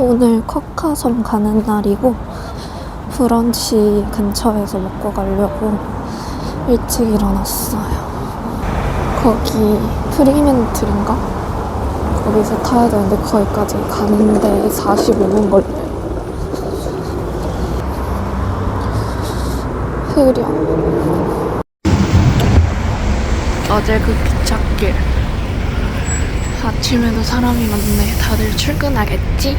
오늘 커카섬 가는 날이고 브런치 근처에서 먹고 가려고 일찍 일어났어요. 거기 프리멘틀인가? 거기서 타야 되는데 거기까지 가는데 45분 걸려요. 흐려. 어제 그 기찻길. 아침에도 사람이 많네. 다들 출근하겠지?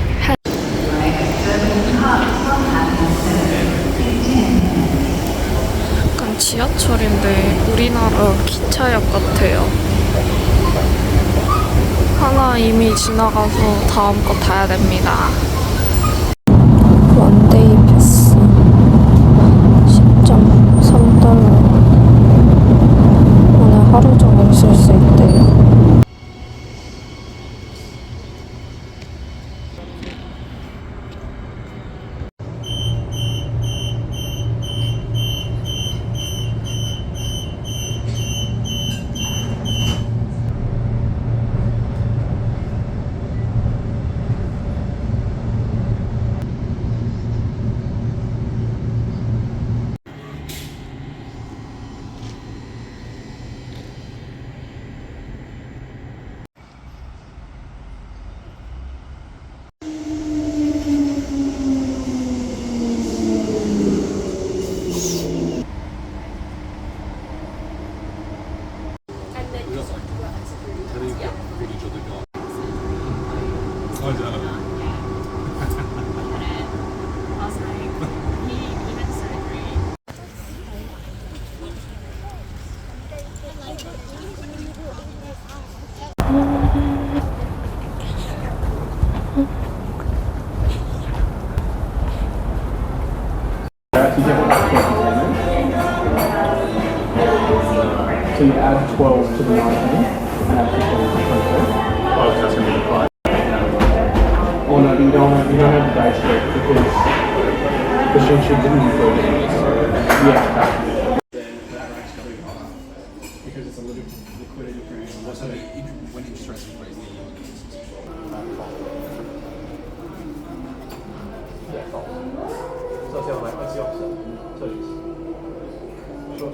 약간 지하철인데 우리나라 기차역 같아요. 하나 이미 지나가서 다음 거 타야 됩니다.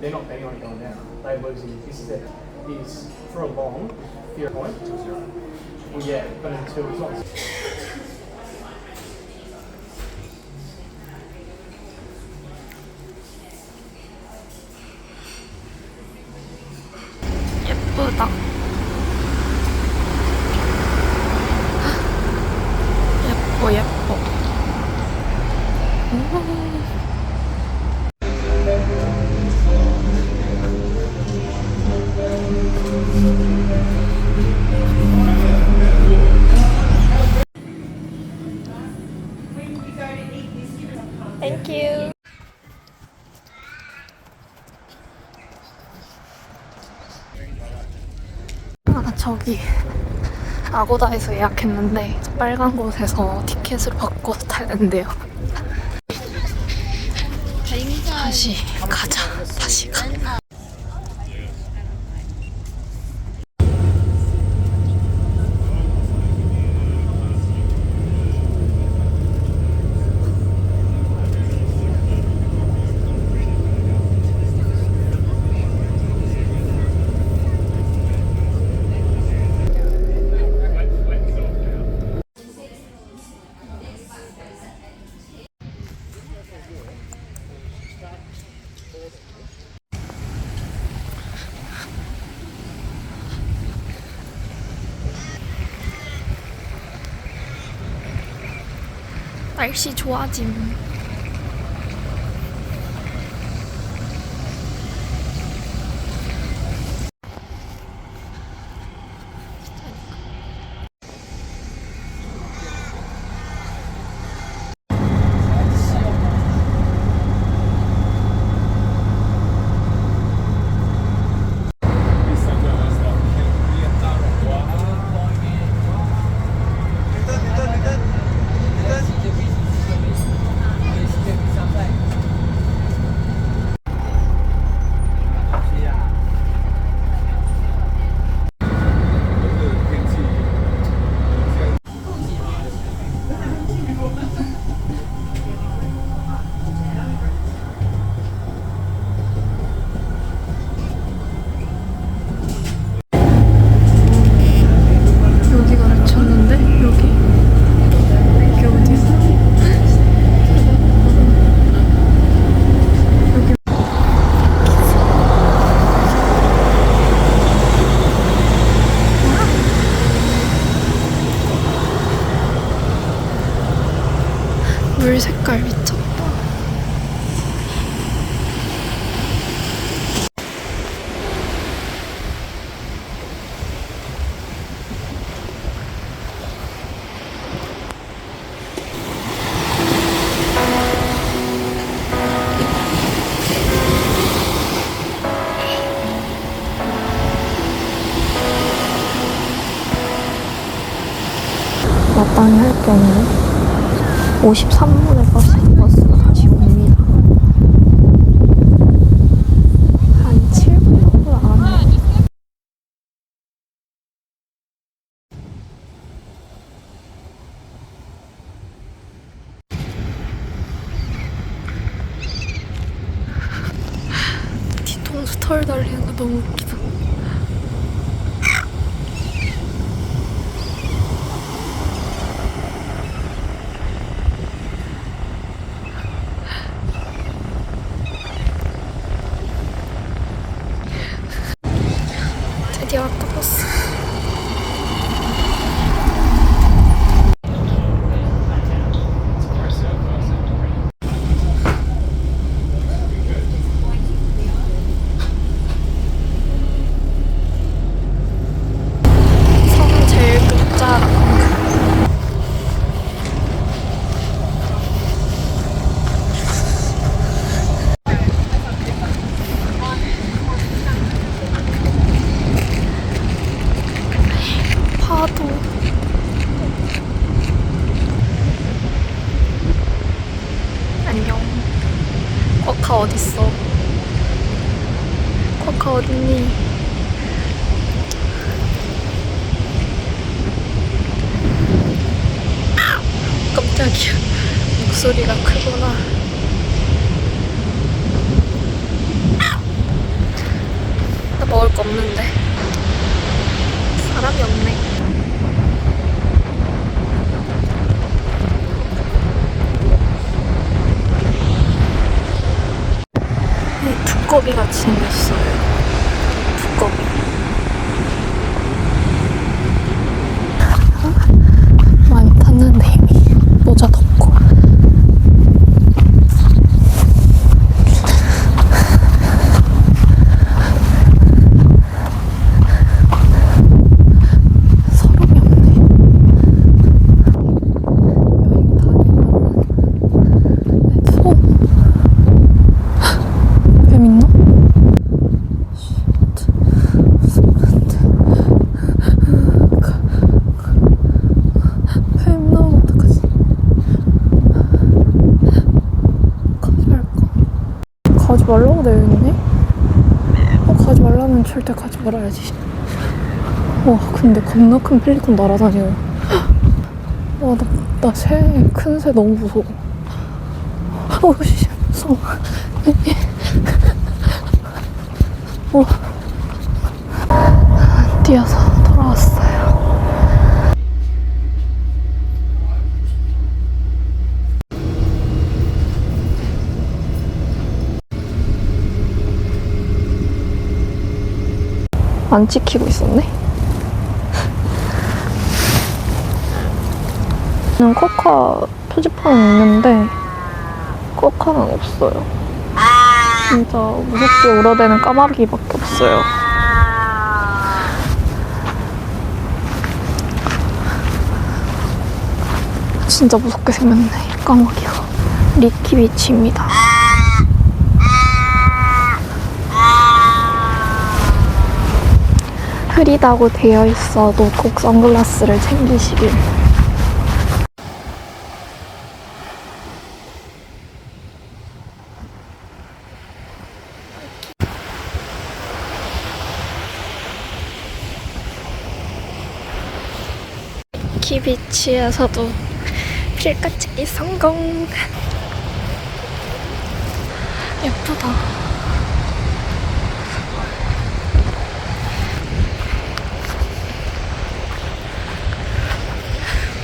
They're not betting on it going down. They're losing. This is their is for a long fear point to zero. Well, yeah, but until it's not. 예쁘다. 예뻐, 예뻐. Thank 아고다에서 예약했는데 저 빨간 곳에서 티켓을 바꿔서 타야 된대요. 다시 가자. 다시 가. 날씨 좋아짐. 물 색깔 미쳤다. 마땅히 할 게 없네. 53분에 버스, 버스가 다시 옵니다. 한 7분 정도 나왔네. 뒤통수 털 달리는 거 너무 웃기다. 드디어 왔다 버스. 성 제일 끝자 파도. 안녕. 쿼카 어딨어? 쿼카 어딨니? 깜짝이야. 목소리가 크구나 나 먹을 거 없는데 사람이 없네 이 두꺼비 같이 생겼어요. 두꺼비. 많이 탔는데 이미 모자 덮고. 사람이 없네. 여행 다니는 내 손. 뱀 있나? 쉣. 무서운데. 가- 뱀 나오면 어떡하지? 가지 말까? 가지 말라고 되어있네? 어, 가지 말라면 절대 가지 말아야지. 와, 근데 겁나 큰 펠리콘 날아다녀. 와, 나, 나 새, 큰 새 너무 무서워. 어우, 씨, 무서워. 어. 뛰어서 돌아왔어요. 안 찍히고 있었네. 는 코카 표지판은 있는데 코카는 없어요. 진짜 무섭게 울어대는 까마귀밖에 없어요. 진짜 무섭게 생겼네, 이 까마귀가. 리키 비치입니다. 흐리다고 되어 있어도 꼭 선글라스를 챙기시길. 키비치에서도 필까치기 성공. 예쁘다.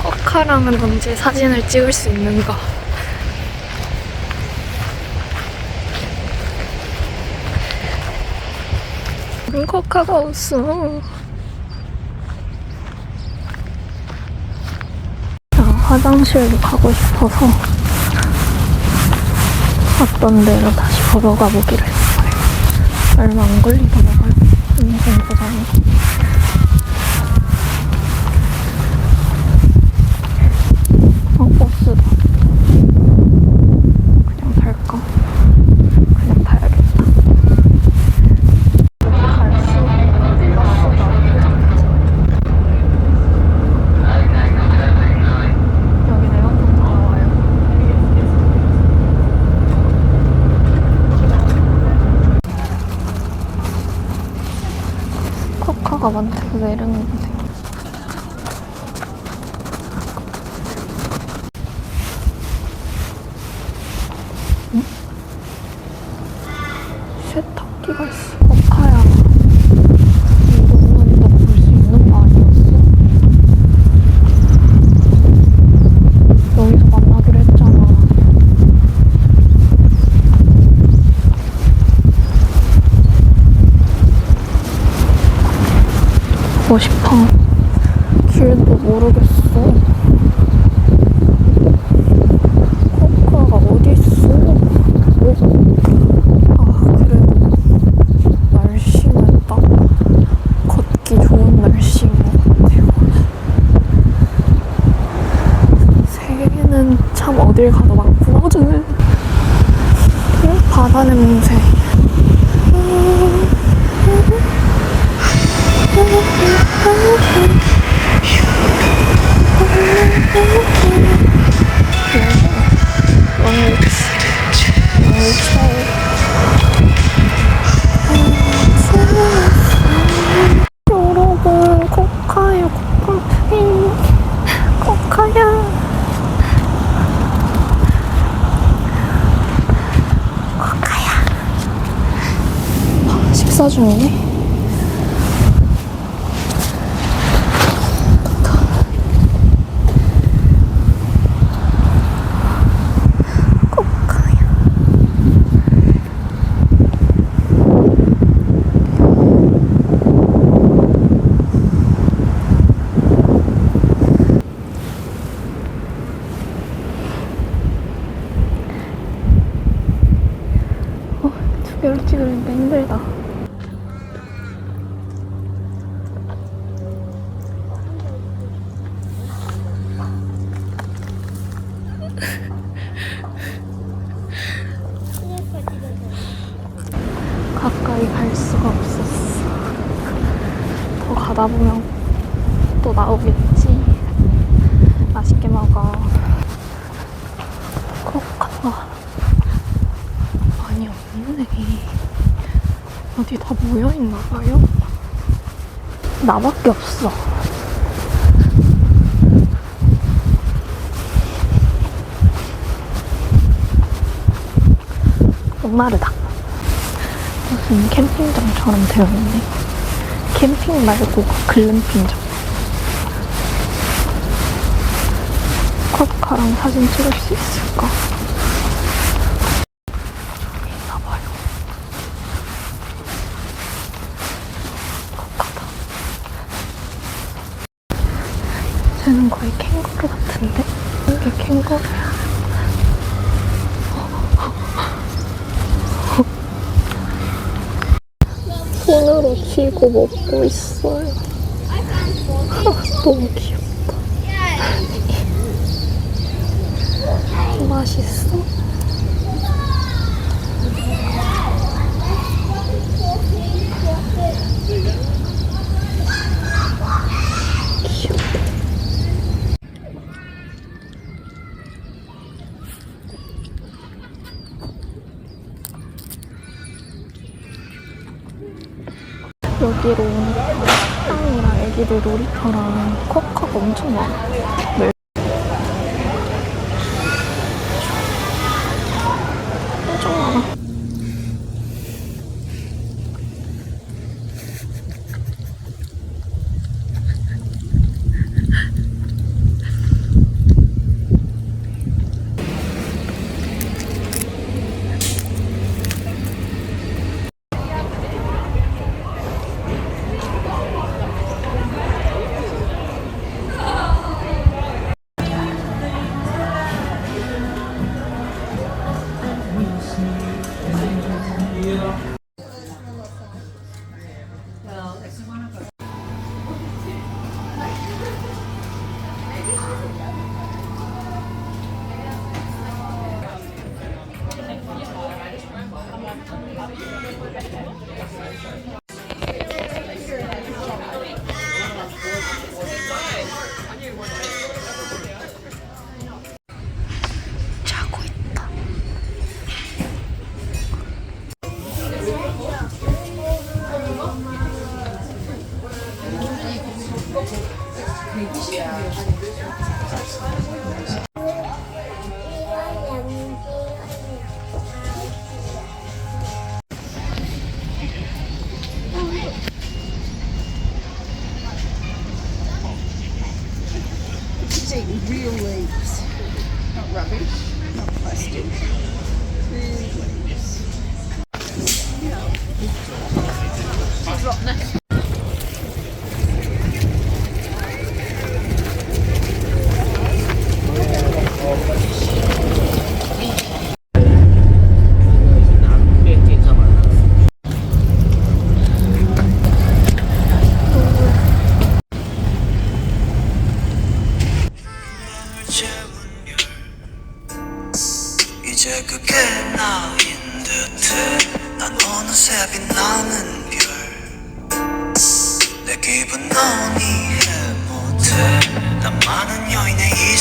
코카랑은 언제 사진을 찍을 수 있는가? 음, 코카가 없어. 화장실도 가고 싶어서 갔던 데로 다시 걸어가 보기로 했어요. 얼마 안 걸리더라고요. 인생 보장이. 어딜 가도 사 중이네 코카야 어, 두 개를 찍으니까 힘들다. 가까이 갈 수가 없었어. 더 가다 보면 또 나오겠지. 맛있게 먹어. 코카가 많이 없네. 어디 다 모여있나 봐요? 나밖에 없어. 목마르다. 무슨 캠핑장처럼 되어 있네. 캠핑 말고 글램핑장. 컷카랑 사진 찍을 수 있을까? 있나봐요. 컷카다. 쟤는 거의 캥거루 같은데? 이게 캥거루야. 쥐고 먹고 있어요. 너무 귀엽다. 맛있어? 여기로 오니까 식당이랑 애기들 놀이터랑 코카가 엄청 많아.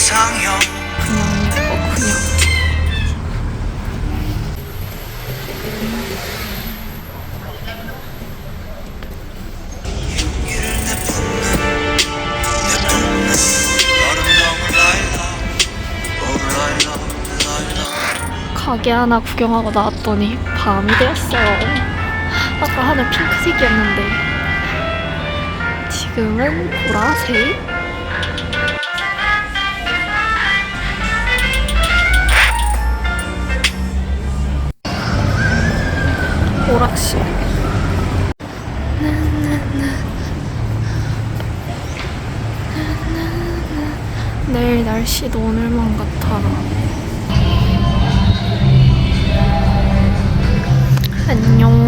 그냥 그냥 가게 하나 구경하고 나왔더니 밤이 되었어요. 아까 하늘 핑크색이었는데 지금은 보라색. 오락실. 내일 날씨도 오늘만 같아. 안녕.